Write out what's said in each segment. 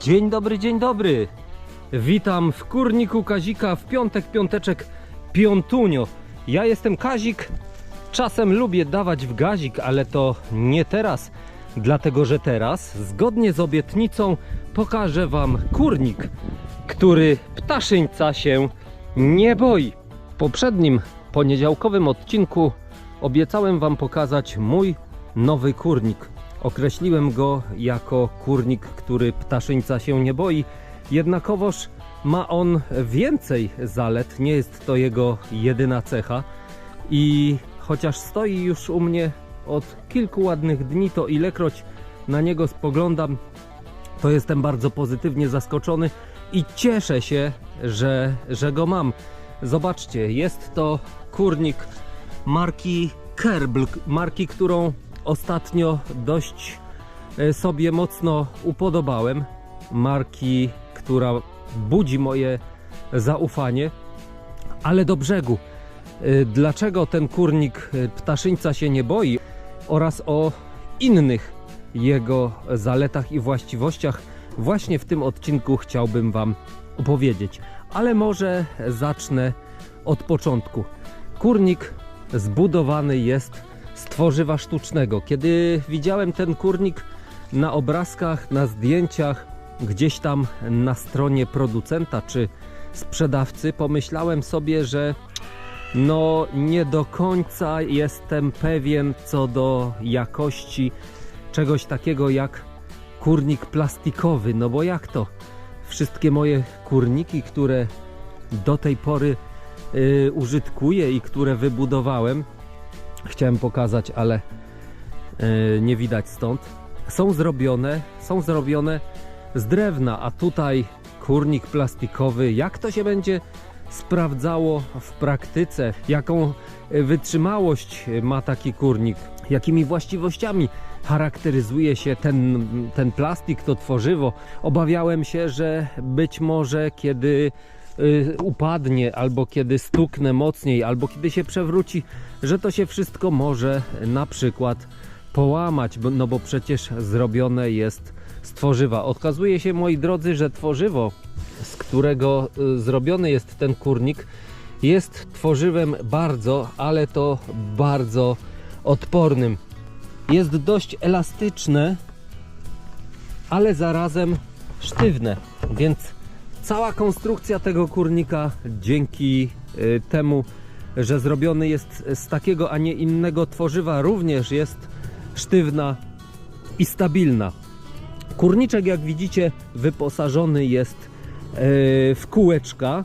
Dzień dobry, dzień dobry. Witam w kurniku Kazika w piątek, piąteczek, piątunio. Ja jestem Kazik. Czasem lubię dawać w gazik, ale to nie teraz. Dlatego, że teraz, zgodnie z obietnicą, pokażę Wam kurnik, który ptaszyńca się nie boi. W poprzednim poniedziałkowym odcinku obiecałem Wam pokazać mój nowy kurnik. Określiłem go jako kurnik, który ptaszyńca się nie boi, jednakowoż ma on więcej zalet, nie jest to jego jedyna cecha i chociaż stoi już u mnie od kilku ładnych dni, to ilekroć na niego spoglądam, to jestem bardzo pozytywnie zaskoczony i cieszę się, że, że go mam. Zobaczcie, jest to kurnik marki Kerbl, marki, którą ostatnio dość e, sobie mocno upodobałem. Marki, która budzi moje zaufanie, ale do brzegu. E, Dlaczego ten kurnik e, ptaszyńca się nie boi oraz o innych jego zaletach i właściwościach właśnie w tym odcinku chciałbym Wam opowiedzieć. Ale może zacznę od początku. Kurnik zbudowany jest z tworzywa sztucznego. Kiedy widziałem ten kurnik na obrazkach, na zdjęciach, gdzieś tam na stronie producenta czy sprzedawcy, pomyślałem sobie, że no nie do końca jestem pewien co do jakości czegoś takiego jak kurnik plastikowy. No bo jak to? Wszystkie moje kurniki, które do tej pory y, użytkuję i które wybudowałem, chciałem pokazać, ale y, nie widać stąd. Są zrobione, są zrobione z drewna, a tutaj kurnik plastikowy. Jak to się będzie sprawdzało w praktyce? Jaką y, wytrzymałość ma taki kurnik? Jakimi właściwościami charakteryzuje się ten, ten plastik, to tworzywo? Obawiałem się, że być może kiedy y, upadnie, albo kiedy stuknę mocniej, albo kiedy się przewróci, że to się wszystko może na przykład połamać, no bo przecież zrobione jest z tworzywa. Okazuje się, moi drodzy, że tworzywo, z którego y, zrobiony jest ten kurnik, jest tworzywem bardzo, ale to bardzo odpornym. Jest dość elastyczne, ale zarazem sztywne, więc cała konstrukcja tego kurnika dzięki y, temu, że zrobiony jest z takiego, a nie innego tworzywa, również jest sztywna i stabilna. Kurniczek, jak widzicie, wyposażony jest e, w kółeczka,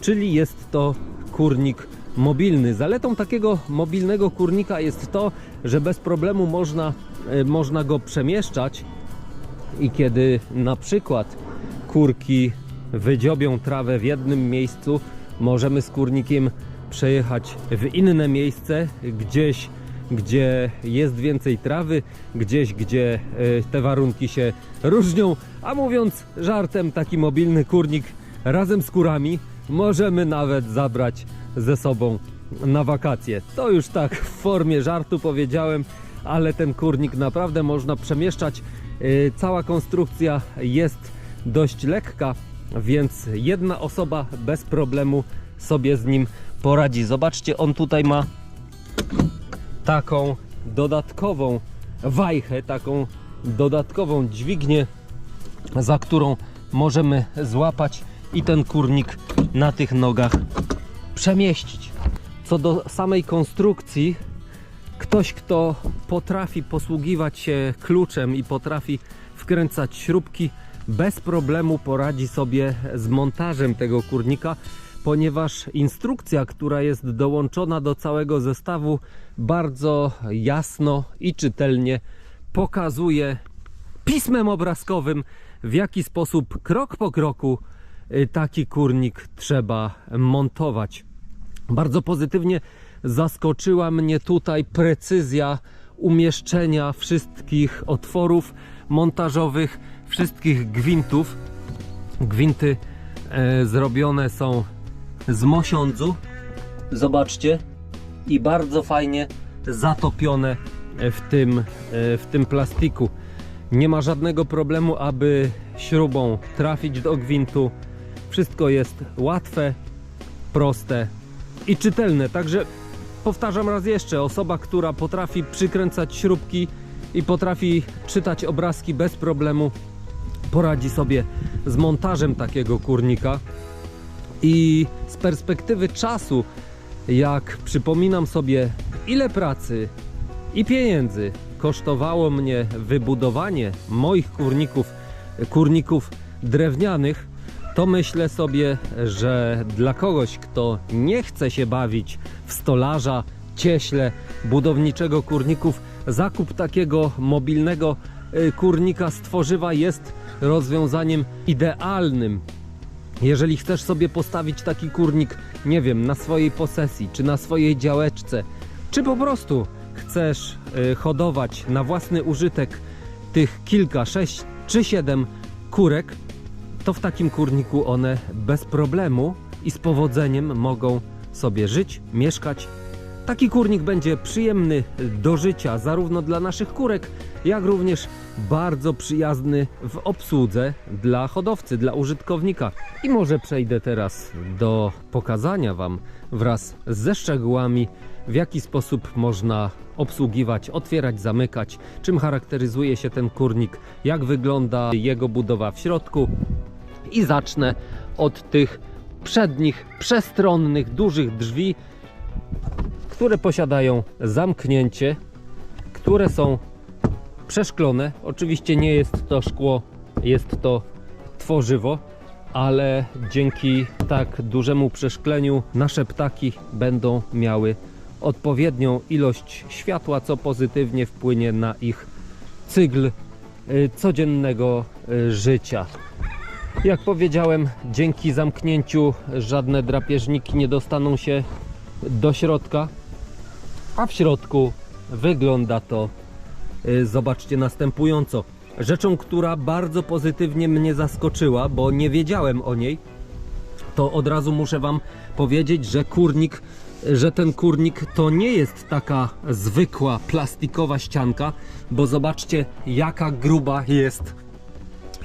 czyli jest to kurnik mobilny. Zaletą takiego mobilnego kurnika jest to, że bez problemu można, e, można go przemieszczać i kiedy na przykład kurki wydziobią trawę w jednym miejscu, możemy z kurnikiem przejechać w inne miejsce, gdzieś gdzie jest więcej trawy, gdzieś gdzie e, te warunki się różnią, a mówiąc żartem, taki mobilny kurnik razem z kurami możemy nawet zabrać ze sobą na wakacje. To już tak w formie żartu powiedziałem, ale ten kurnik naprawdę można przemieszczać. E, Cała konstrukcja jest dość lekka, więc jedna osoba bez problemu sobie z nim poradzi. Zobaczcie, on tutaj ma taką dodatkową wajchę, taką dodatkową dźwignię, za którą możemy złapać i ten kurnik na tych nogach przemieścić. Co do samej konstrukcji, ktoś, kto potrafi posługiwać się kluczem i potrafi wkręcać śrubki, bez problemu poradzi sobie z montażem tego kurnika, ponieważ instrukcja, która jest dołączona do całego zestawu, bardzo jasno i czytelnie pokazuje pismem obrazkowym, w jaki sposób krok po kroku y, taki kurnik trzeba montować. Bardzo pozytywnie zaskoczyła mnie tutaj precyzja umieszczenia wszystkich otworów montażowych, wszystkich gwintów. Gwinty e, zrobione są z mosiądzu. Zobaczcie. I bardzo fajnie zatopione w tym, e, w tym plastiku. Nie ma żadnego problemu, aby śrubą trafić do gwintu. Wszystko jest łatwe, proste i czytelne. Także powtarzam raz jeszcze, osoba, która potrafi przykręcać śrubki i potrafi czytać obrazki bez problemu, poradzi sobie z montażem takiego kurnika. I z perspektywy czasu, jak przypominam sobie, ile pracy i pieniędzy kosztowało mnie wybudowanie moich kurników, kurników drewnianych, to myślę sobie, że dla kogoś, kto nie chce się bawić w stolarza, cieśle, budowniczego kurników, zakup takiego mobilnego y, kurnika z tworzywa jest rozwiązaniem idealnym. Jeżeli chcesz sobie postawić taki kurnik, nie wiem, na swojej posesji, czy na swojej działeczce, czy po prostu chcesz y, hodować na własny użytek tych kilka, sześć czy siedem kurek, to w takim kurniku one bez problemu i z powodzeniem mogą sobie żyć, mieszkać. Taki kurnik będzie przyjemny do życia zarówno dla naszych kurek, jak również bardzo przyjazny w obsłudze dla hodowcy, dla użytkownika. I może przejdę teraz do pokazania Wam wraz ze szczegółami, w jaki sposób można obsługiwać, otwierać, zamykać, czym charakteryzuje się ten kurnik, jak wygląda jego budowa w środku. I zacznę od tych przednich, przestronnych, dużych drzwi, które posiadają zamknięcie, które są przeszklone. Oczywiście nie jest to szkło, jest to tworzywo, ale dzięki tak dużemu przeszkleniu nasze ptaki będą miały odpowiednią ilość światła, co pozytywnie wpłynie na ich cykl y, codziennego y, życia. Jak powiedziałem, dzięki zamknięciu żadne drapieżniki nie dostaną się do środka, a w środku wygląda to, y, zobaczcie, następująco. Rzeczą, która bardzo pozytywnie mnie zaskoczyła, bo nie wiedziałem o niej, to od razu muszę Wam powiedzieć, że kurnik, że ten kurnik to nie jest taka zwykła plastikowa ścianka, bo zobaczcie, jaka gruba jest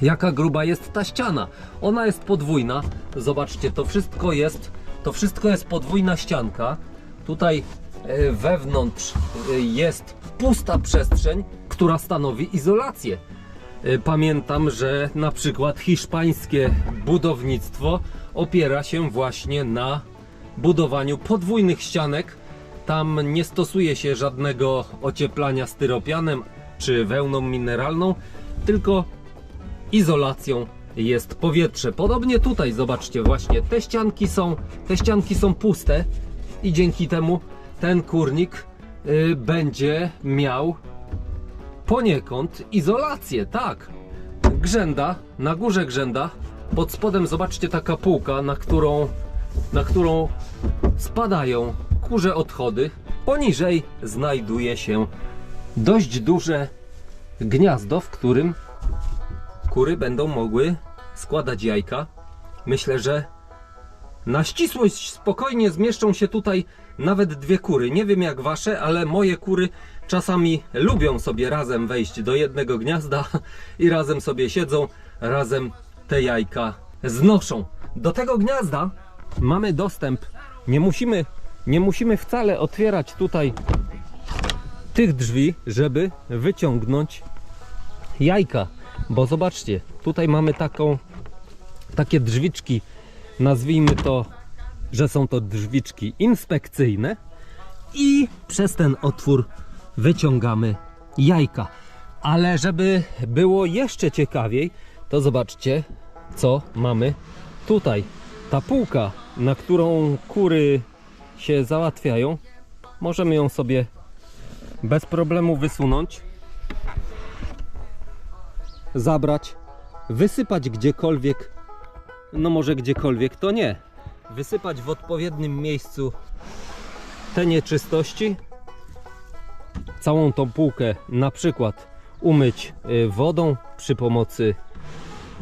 jaka gruba jest ta ściana. Ona jest podwójna. Zobaczcie, to wszystko jest, to wszystko jest podwójna ścianka. Tutaj wewnątrz e, jest pusta przestrzeń, która stanowi izolację. E, Pamiętam, że na przykład hiszpańskie budownictwo opiera się właśnie na budowaniu podwójnych ścianek. Tam nie stosuje się żadnego ocieplania styropianem czy wełną mineralną, tylko izolacją jest powietrze. Podobnie tutaj, zobaczcie, właśnie te ścianki są, te ścianki są puste i dzięki temu ten kurnik y, będzie miał poniekąd izolację, tak. Grzęda, na górze grzęda, pod spodem zobaczcie taka półka, na którą, na którą spadają kurze odchody. Poniżej znajduje się dość duże gniazdo, w którym kury będą mogły składać jajka. Myślę, że na ścisłość spokojnie zmieszczą się tutaj nawet dwie kury. Nie wiem jak wasze, ale moje kury czasami lubią sobie razem wejść do jednego gniazda i razem sobie siedzą, razem te jajka znoszą. Do tego gniazda mamy dostęp. Nie musimy, nie musimy wcale otwierać tutaj tych drzwi, żeby wyciągnąć jajka. Bo zobaczcie, tutaj mamy taką, takie drzwiczki, nazwijmy to, że są to drzwiczki inspekcyjne i przez ten otwór wyciągamy jajka. Ale żeby było jeszcze ciekawiej, to zobaczcie, co mamy tutaj. Ta półka, na którą kury się załatwiają, możemy ją sobie bez problemu wysunąć zabrać, wysypać gdziekolwiek, no może gdziekolwiek to nie, wysypać w odpowiednim miejscu te nieczystości, całą tą półkę na przykład umyć y, wodą przy pomocy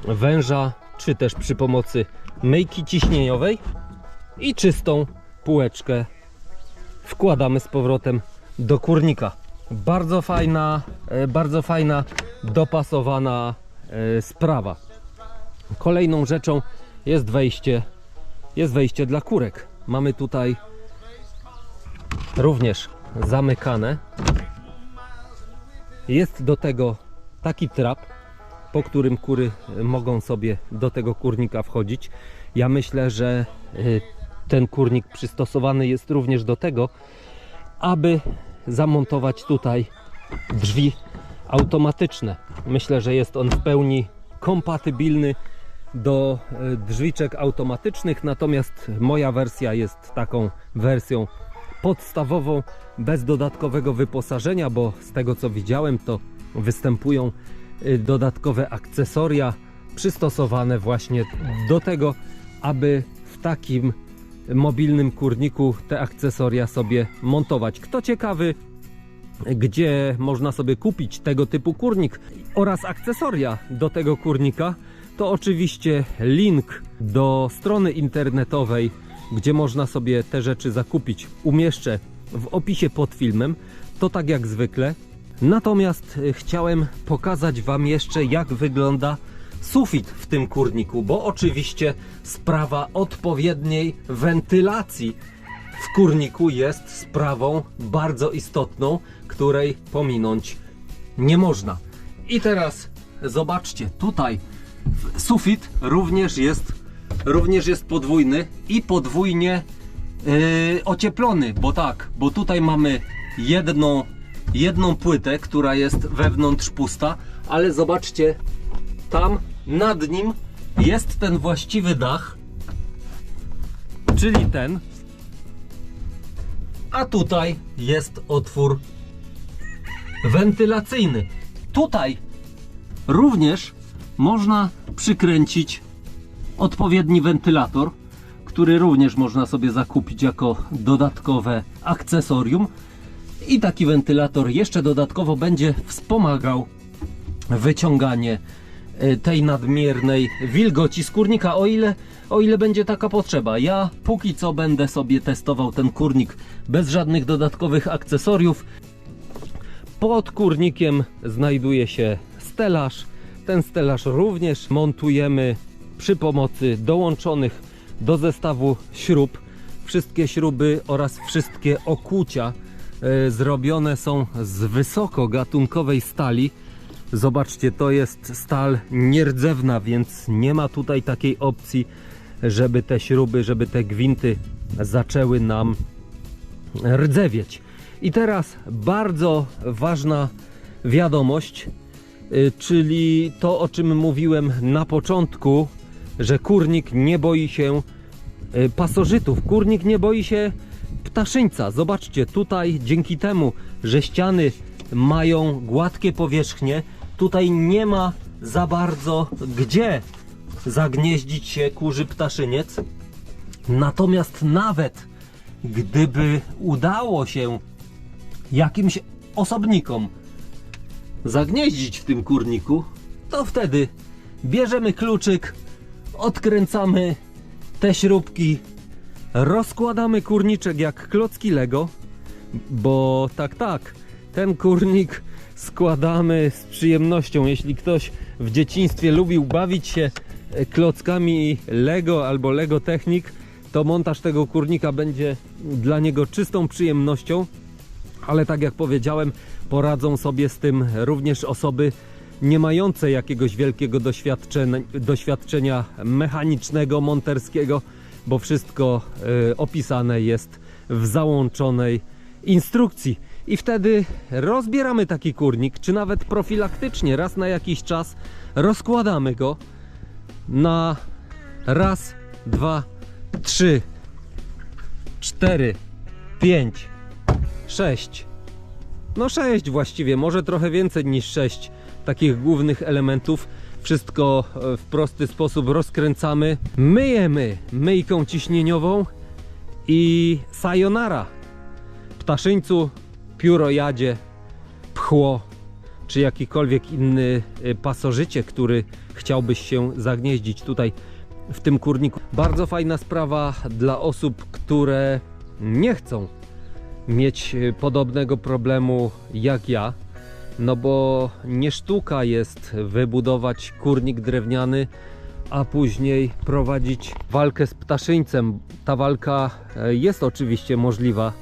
węża, czy też przy pomocy myjki ciśnieniowej i czystą półeczkę wkładamy z powrotem do kurnika. Bardzo fajna, e, bardzo fajna, dopasowana e, sprawa. Kolejną rzeczą jest wejście, jest wejście dla kurek. Mamy tutaj również zamykane. Jest do tego taki trap, po którym kury mogą sobie do tego kurnika wchodzić. Ja myślę, że y, ten kurnik przystosowany jest również do tego, aby zamontować tutaj drzwi automatyczne. Myślę, że jest on w pełni kompatybilny do e, drzwiczek automatycznych, natomiast moja wersja jest taką wersją podstawową, bez dodatkowego wyposażenia, bo z tego co widziałem, to występują y, dodatkowe akcesoria przystosowane właśnie do tego, aby w takim mobilnym kurniku te akcesoria sobie montować. Kto ciekawy, gdzie można sobie kupić tego typu kurnik oraz akcesoria do tego kurnika, to oczywiście link do strony internetowej, gdzie można sobie te rzeczy zakupić, umieszczę w opisie pod filmem. To tak jak zwykle. Natomiast y, chciałem pokazać Wam jeszcze, jak wygląda sufit w tym kurniku, bo oczywiście sprawa odpowiedniej wentylacji w kurniku jest sprawą bardzo istotną, której pominąć nie można. I teraz zobaczcie, tutaj sufit również jest, również jest podwójny i podwójnie yy, ocieplony, bo tak, bo tutaj mamy jedną, jedną płytę, która jest wewnątrz pusta, ale zobaczcie, tam nad nim jest ten właściwy dach, czyli ten, a tutaj jest otwór wentylacyjny. Tutaj również można przykręcić odpowiedni wentylator, który również można sobie zakupić jako dodatkowe akcesorium. I taki wentylator jeszcze dodatkowo będzie wspomagał wyciąganie e, tej nadmiernej wilgoci z kurnika, o ile, o ile będzie taka potrzeba. Ja póki co będę sobie testował ten kurnik bez żadnych dodatkowych akcesoriów. Pod kurnikiem znajduje się stelaż. Ten stelaż również montujemy przy pomocy dołączonych do zestawu śrub. Wszystkie śruby oraz wszystkie okucia e, zrobione są z wysokogatunkowej stali. Zobaczcie, to jest stal nierdzewna, więc nie ma tutaj takiej opcji, żeby te śruby, żeby te gwinty zaczęły nam rdzewieć. I teraz bardzo ważna wiadomość, czyli to, o czym mówiłem na początku, że kurnik nie boi się y, pasożytów. Kurnik nie boi się ptaszyńca. Zobaczcie, tutaj dzięki temu, że ściany mają gładkie powierzchnie, tutaj nie ma za bardzo gdzie zagnieździć się kurzy ptaszyniec. Natomiast nawet gdyby udało się jakimś osobnikom zagnieździć w tym kurniku, to wtedy bierzemy kluczyk, odkręcamy te śrubki, rozkładamy kurniczek jak klocki Lego, bo tak, tak, ten kurnik składamy z przyjemnością. Jeśli ktoś w dzieciństwie lubił bawić się e, klockami Lego albo Lego Technik, to montaż tego kurnika będzie dla niego czystą przyjemnością. Ale tak jak powiedziałem, poradzą sobie z tym również osoby nie mające jakiegoś wielkiego doświadczenia, doświadczenia mechanicznego, monterskiego, bo wszystko e, opisane jest w załączonej instrukcji. I wtedy rozbieramy taki kurnik, czy nawet profilaktycznie, raz na jakiś czas rozkładamy go na raz, dwa, trzy, cztery, pięć, sześć. No sześć właściwie, może trochę więcej niż sześć takich głównych elementów. Wszystko e, w prosty sposób rozkręcamy. Myjemy myjką ciśnieniową i sayonara. Ptaszyńcu, piórojadzie, pchło czy jakikolwiek inny e, pasożycie, który chciałbyś się zagnieździć tutaj w tym kurniku. Bardzo fajna sprawa dla osób, które nie chcą mieć e, podobnego problemu jak ja. No bo nie sztuka jest wybudować kurnik drewniany a później prowadzić walkę z ptaszyńcem. Ta walka e, jest oczywiście możliwa,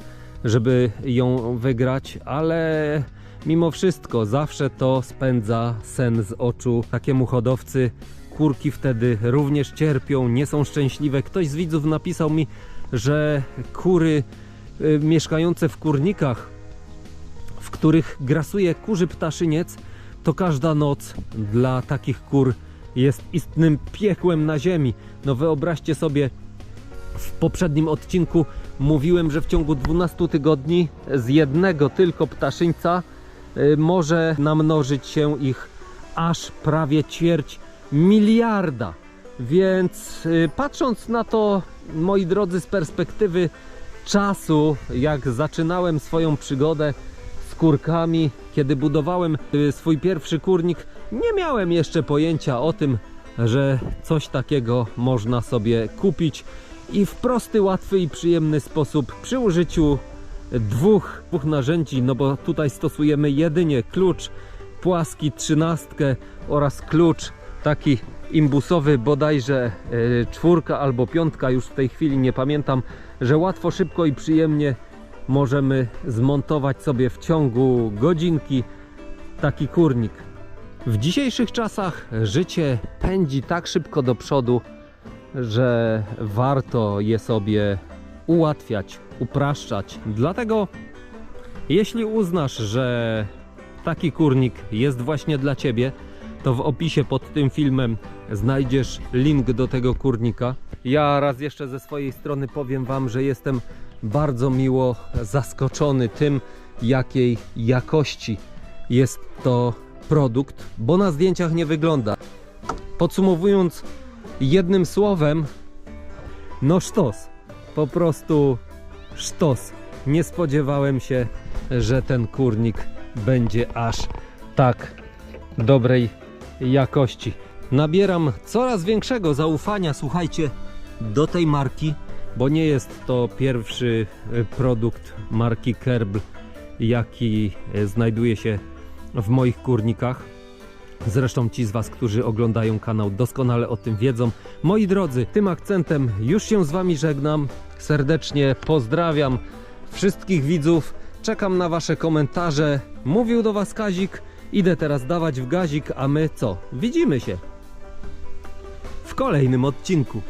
żeby ją wygrać, ale mimo wszystko zawsze to spędza sen z oczu takiemu hodowcy. Kurki wtedy również cierpią, nie są szczęśliwe. Ktoś z widzów napisał mi, że kury y, mieszkające w kurnikach, w których grasuje kurzy ptaszyniec, to każda noc dla takich kur jest istnym piekłem na ziemi. No wyobraźcie sobie, w poprzednim odcinku mówiłem, że w ciągu 12 tygodni z jednego tylko ptaszyńca y, może namnożyć się ich aż prawie ćwierć miliarda. Więc y, patrząc na to, moi drodzy, z perspektywy czasu, jak zaczynałem swoją przygodę z kurkami, kiedy budowałem y, swój pierwszy kurnik, nie miałem jeszcze pojęcia o tym, że coś takiego można sobie kupić i w prosty, łatwy i przyjemny sposób przy użyciu dwóch, dwóch narzędzi, no bo tutaj stosujemy jedynie klucz płaski trzynastkę oraz klucz taki imbusowy bodajże e, czwórka albo piątka, już w tej chwili nie pamiętam, że łatwo, szybko i przyjemnie możemy zmontować sobie w ciągu godzinki taki kurnik. W dzisiejszych czasach życie pędzi tak szybko do przodu, że warto je sobie ułatwiać, upraszczać. Dlatego, jeśli uznasz, że taki kurnik jest właśnie dla Ciebie, to w opisie pod tym filmem znajdziesz link do tego kurnika. Ja raz jeszcze ze swojej strony powiem Wam, że jestem bardzo miło zaskoczony tym, jakiej jakości jest to produkt, bo na zdjęciach nie wygląda. Podsumowując jednym słowem, no sztos. Po prostu sztos. Nie spodziewałem się, że ten kurnik będzie aż tak dobrej jakości. Nabieram coraz większego zaufania, słuchajcie, do tej marki, bo nie jest to pierwszy e, produkt marki Kerbl, jaki e, znajduje się w moich kurnikach. Zresztą ci z Was, którzy oglądają kanał, doskonale o tym wiedzą. Moi drodzy, tym akcentem już się z Wami żegnam. Serdecznie pozdrawiam wszystkich widzów. Czekam na Wasze komentarze. Mówił do Was Kazik. Idę teraz dawać w gazik, a my co? Widzimy się w kolejnym odcinku.